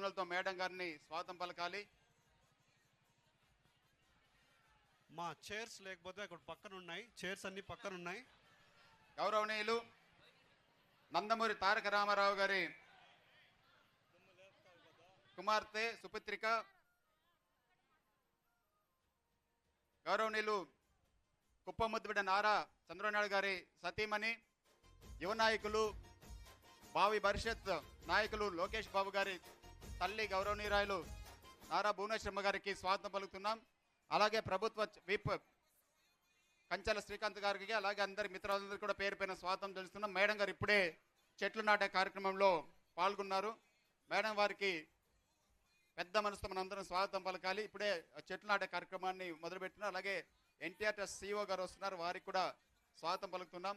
ధ్వనులతో madam గారిని స్వాగతం పలకాలి. మా చైర్స్ లేకపోతే అక్కడ పక్కన ఉన్నాయి చైర్స్ అన్ని పక్కన ఉన్నాయి గౌరవనీయులు నందమూరి తారక రామారావు గారి కుమార్తె సుపుత్రిక గౌరవనీయులు కుప్పముద్దుబిడ్డ నారా చంద్రనాయుడు గారి సతీమణి యువ నాయకులు భావి భవిష్యత్ నాయకులు లోకేష్ బాబు గారి తల్లి గౌరవనీయురాయలు నారా భువనేశ్వరమ్మ గారికి స్వాగతం పలుకుతున్నాం. అలాగే ప్రభుత్వ విప్ కంచెల శ్రీకాంత్ గారికి అలాగే అందరి మిత్రులందరికీ కూడా పేరు పైన స్వాగతం తెలుస్తున్నాం. మేడం గారు ఇప్పుడే చెట్లు నాటే కార్యక్రమంలో పాల్గొన్నారు. మేడం వారికి పెద్ద మనసుతో మనందరం స్వాగతం పలకాలి. ఇప్పుడే చెట్లు నాటే కార్యక్రమాన్ని మొదలుపెట్టినారు అలాగే ఎన్టీఆర్ ట్రస్ట్ సిఇఓ గారు వస్తున్నారు. వారికి కూడా స్వాగతం పలుకుతున్నాం.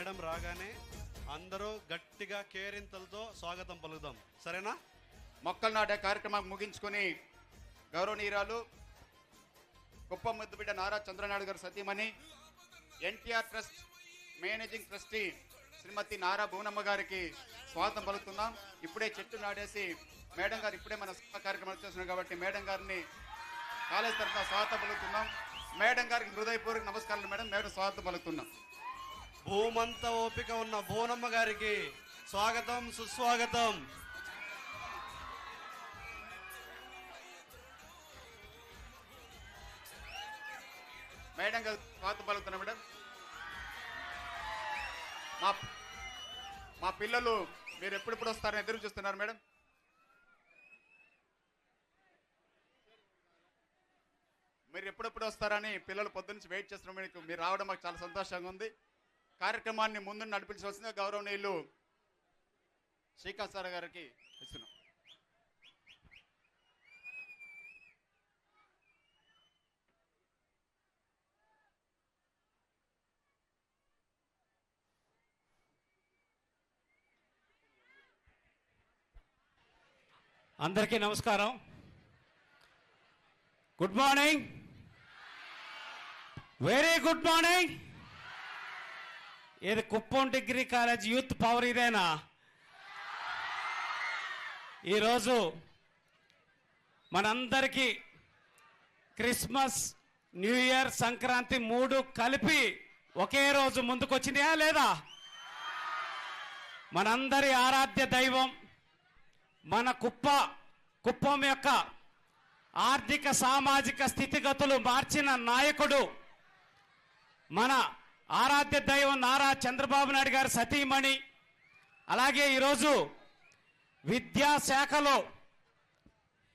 మేడం రాగానే అందరూ గట్టిగా కేరింతలతో స్వాగతం పలుకుదాం. సరేనా? మొక్కలు నాటే కార్యక్రమం ముగించుకొని గౌరవనీయురాలు కుప్పం ముద్దుబిడ్డ నారా చంద్రనాయుడు గారు సతీమణి NTR trust managing trustee Shrimati Nara Bhuvanamma గారికి స్వాగతం పలుకుతున్నాం. ఇప్పుడే చెట్టు నాటేసి మేడం గారు ఇప్పుడే మన కార్యక్రమాలు కార్యక్రమం చేస్తున్నారు కాబట్టి మేడం గారిని కాలేజ్ తరఫున స్వాగతం పలుకుతున్నాం. మేడం గారికి హృదయపూర్వక నమస్కారాలు మేడం మేడం స్వాగతం పలుకుతున్నాం. భూమంత ఓపిక ఉన్న భువనమ్మ గారికి స్వాగతం సుస్వాగతం. మేడం గారు స్వాగతం పలుకుతున్నా మేడం. మా మా పిల్లలు మీరు ఎప్పుడెప్పుడు వస్తారని ఎదురు చూస్తున్నారు మేడం? మీరు ఎప్పుడెప్పుడు వస్తారని పిల్లలు పొద్దున్నుంచి వెయిట్ చేస్తున్నారు. మీకు మీరు రావడం మాకు చాలా సంతోషంగా ఉంది. కార్యక్రమాన్ని ముందు నడిపించవలసిందిగా గౌరవనీయులు శ్రీకాంత్ సార్ గారికి ఇస్తున్నాం అందరికీ నమస్కారం. Good morning. Very good morning. ఏది Kuppam degree college youth power ఇదేనా? ఈరోజు మనందరికీ క్రిస్మస్ న్యూ ఇయర్ సంక్రాంతి మూడు కలిపి ఒకే రోజు ముందుకొచ్చినాయా లేదా? మనందరి ఆరాధ్య దైవం మన కుప్ప కుప్పం యొక్క ఆర్థిక సామాజిక స్థితిగతులు మార్చిన నాయకుడు మన ఆరాధ్య దైవం నారా చంద్రబాబు నాయుడు గారి సతీమణి. అలాగే ఈరోజు విద్యాశాఖలో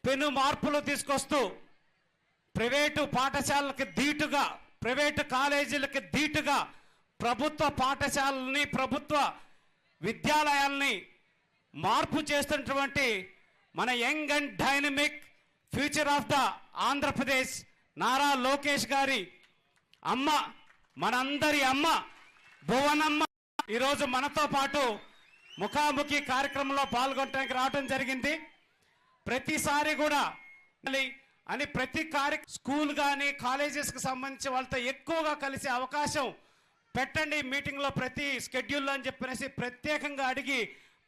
పెను మార్పులు తీసుకొస్తూ ప్రైవేటు పాఠశాలలకు ధీటుగా ప్రైవేటు కాలేజీలకు ధీటుగా ప్రభుత్వ పాఠశాలని ప్రభుత్వ విద్యాలయాల్ని మార్పు చేస్తున్నటువంటి మన young and dynamic future of the Andhra Pradesh Nara Lokesh గారి అమ్మ మనందరి అమ్మ భువనమ్మ ఈరోజు మనతో పాటు ముఖాముఖి కార్యక్రమంలో పాల్గొనడానికి రావడం జరిగింది. ప్రతిసారి కూడా అని ప్రతి కార్య స్కూల్ కానీ కాలేజెస్కి సంబంధించి వాళ్ళతో ఎక్కువగా కలిసే అవకాశం పెట్టండి. మీటింగ్లో ప్రతి స్కెడ్యూల్లో అని చెప్పనేసి ప్రత్యేకంగా అడిగి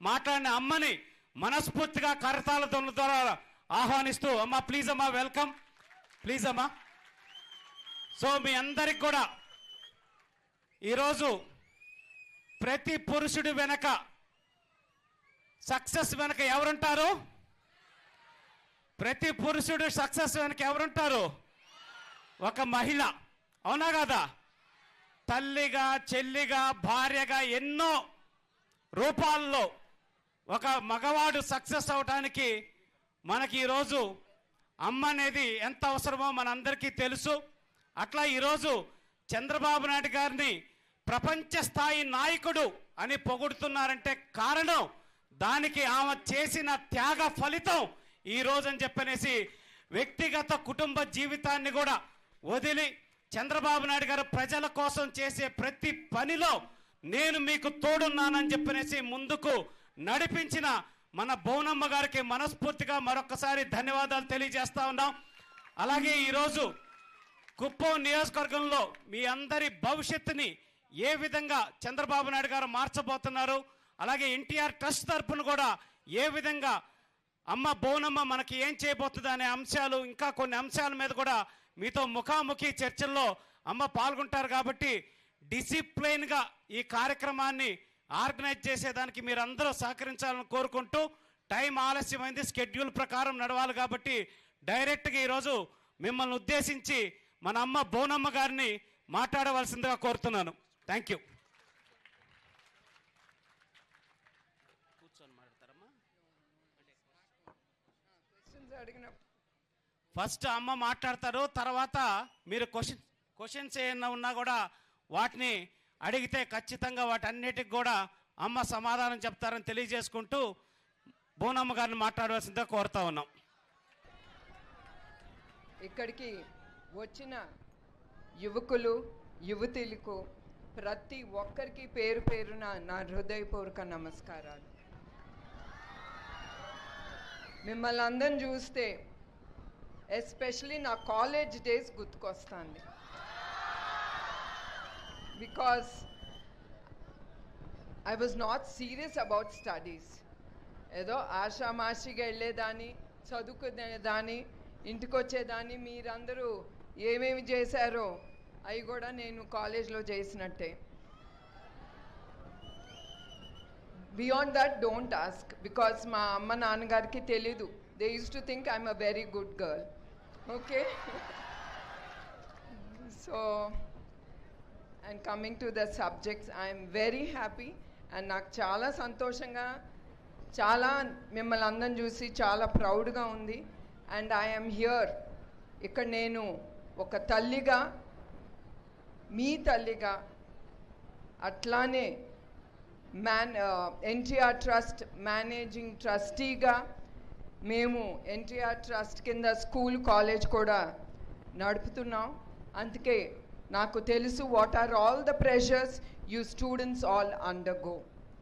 మాట్లాడిన అమ్మని మనస్ఫూర్తిగా కరతాల ధ్వనుల ద్వారా ఆహ్వానిస్తూ అమ్మా ప్లీజ్ అమ్మా వెల్కమ్ ప్లీజ్ అమ్మా. సో మీ అందరికి కూడా ఈరోజు ప్రతి పురుషుడి వెనక సక్సెస్ వెనక ఎవరుంటారు? ప్రతి పురుషుడు సక్సెస్ వెనక ఎవరుంటారు? ఒక మహిళ. అవునా కదా? తల్లిగా చెల్లిగా భార్యగా ఎన్నో రూపాల్లో ఒక మగవాడు సక్సెస్ అవడానికి మనకి ఈరోజు అమ్మ అనేది ఎంత అవసరమో మనందరికీ తెలుసు. అట్లా ఈరోజు చంద్రబాబు నాయుడు గారిని ప్రపంచ స్థాయి నాయకుడు అని పొగుడుతున్నారంటే కారణం దానికి ఆమె చేసిన త్యాగ ఫలితం ఈ రోజు అని చెప్పనేసి వ్యక్తిగత కుటుంబ జీవితాన్ని కూడా వదిలి చంద్రబాబు నాయుడు గారు ప్రజల కోసం చేసే ప్రతి పనిలో నేను మీకు తోడున్నానని చెప్పనేసి ముందుకు నడిపించిన మన బౌనమ్మ గారికి మనస్ఫూర్తిగా మరొకసారి ధన్యవాదాలు తెలియజేస్తా ఉన్నాం. అలాగే ఈరోజు కుప్పం నియోజకవర్గంలో మీ అందరి భవిష్యత్తుని ఏ విధంగా చంద్రబాబు నాయుడు గారు మార్చబోతున్నారు అలాగే ఎన్టీఆర్ ట్రస్ట్ తరఫున కూడా ఏ విధంగా అమ్మ బోనమ్మ మనకి ఏం చేయబోతుంది అనే అంశాలు ఇంకా కొన్ని అంశాల మీద కూడా మీతో ముఖాముఖి చర్చల్లో అమ్మ పాల్గొంటారు కాబట్టి డిసిప్లైన్గా ఈ కార్యక్రమాన్ని ఆర్గనైజ్ చేసేదానికి మీరు అందరూ సహకరించాలని కోరుకుంటూ టైం ఆలస్యమైంది స్కెడ్యూల్ ప్రకారం నడవాలి కాబట్టి డైరెక్ట్గా ఈరోజు మిమ్మల్ని ఉద్దేశించి మన అమ్మ బోనమ్మ గారిని మాట్లాడవలసిందిగా కోరుతున్నాను. థ్యాంక్ యూ కూర్చొని మాట్లాడతారమ్మా. ఫస్ట్ అమ్మ మాట్లాడతారు తర్వాత మీరు క్వశ్చన్ క్వశ్చన్స్ ఏమన్నా ఉన్నా కూడా వాటిని అడిగితే ఖచ్చితంగా వాటన్నిటికి కూడా అమ్మ సమాధానం చెప్తారని తెలియజేసుకుంటూ బోనమ్మ గారిని మాట్లాడవలసిందిగా కోరుతా ఉన్నాం. ఇక్కడికి వచ్చిన యువకులు యువతులకు ప్రతి ఒక్కరికి పేరు పేరున నా హృదయపూర్వక నమస్కారాలు. మిమ్మల్ని అందరిని చూస్తే ఎస్పెషలీ నా కాలేజ్ డేస్ గుర్తుకొస్తుంది. Because I was not serious about studies. ఏదో ఆషామాషిగా వెళ్ళేదాన్ని చదువుకునేదాన్ని ఇంటికి వచ్చేదాన్ని మీరందరూ ఏమేమి చేశారో అవి కూడా నేను కాలేజ్లో చేసినట్టే. Beyond that don't ask because మా అమ్మ నాన్నగారికి తెలీదు. They use to think I'm a very good girl okay so and coming to the subjects I'm very happy and నాకు చాలా సంతోషంగా చాలా మిమ్మల్ని అందరం చూసి చాలా ప్రౌడ్గా ఉంది. అండ్ ఐఎమ్ హియర్ ఇక్కడ నేను ఒక తల్లిగా మీ తల్లిగా అట్లానే మ్యాన్ ఎన్టీఆర్ ట్రస్ట్ మేనేజింగ్ ట్రస్టీగా మేము ఎన్టీఆర్ ట్రస్ట్ కింద స్కూల్ కాలేజ్ కూడా నడుపుతున్నాం. అందుకే నాకు తెలుసు what are all the pressures you students all undergo